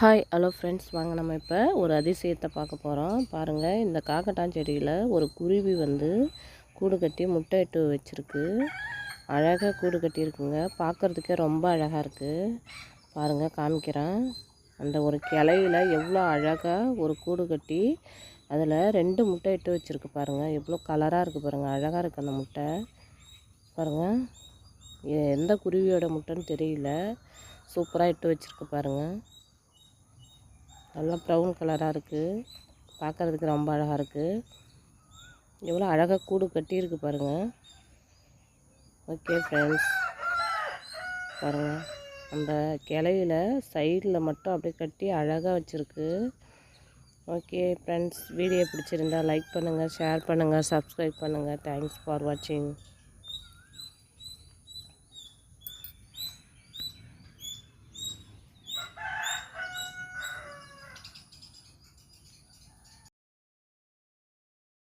Hi hello friends வாங்க நம்ம இப்போ ஒரு அதிசயத்தை பார்க்க போகிறோம் பாருங்கள் இந்த காக்கட்டான் செடியில் ஒரு குருவி வந்து கூடு கட்டி முட்டை இட்டு வச்சுருக்கு. அழகாக கூடு கட்டியிருக்குங்க. பார்க்குறதுக்கே ரொம்ப அழகாக இருக்குது பாருங்கள் காமிக்கிறேன். அந்த ஒரு கிளையில் எவ்வளோ அழகாக ஒரு கூடு கட்டி அதில் ரெண்டு முட்டை இட்டு வச்சுருக்கு பாருங்கள் எவ்வளோ கலராக இருக்குது பாருங்கள் அழகாக இருக்குது அந்த முட்டை. பாருங்கள் எந்த குருவியோட முட்டைன்னு தெரியல. சூப்பராக இட்டு வச்சுருக்கு பாருங்கள் நல்லா ப்ரௌன் கலராக இருக்குது பார்க்குறதுக்கு ரொம்ப அழகாக இருக்குது எவ்வளோ அழகாக கூடு கட்டியிருக்கு பாருங்கள் ஓகே ஃப்ரெண்ட்ஸ் பாருங்கள் அந்த கிளையில சைடில் மட்டும் அப்படியே கட்டி அழகாக வச்சுருக்கு. ஓகே ஃப்ரெண்ட்ஸ் வீடியோ பிடிச்சிருந்தா லைக் பண்ணுங்கள் ஷேர் பண்ணுங்கள் சப்ஸ்கிரைப் பண்ணுங்கள் தேங்க்ஸ் ஃபார் வாட்சிங்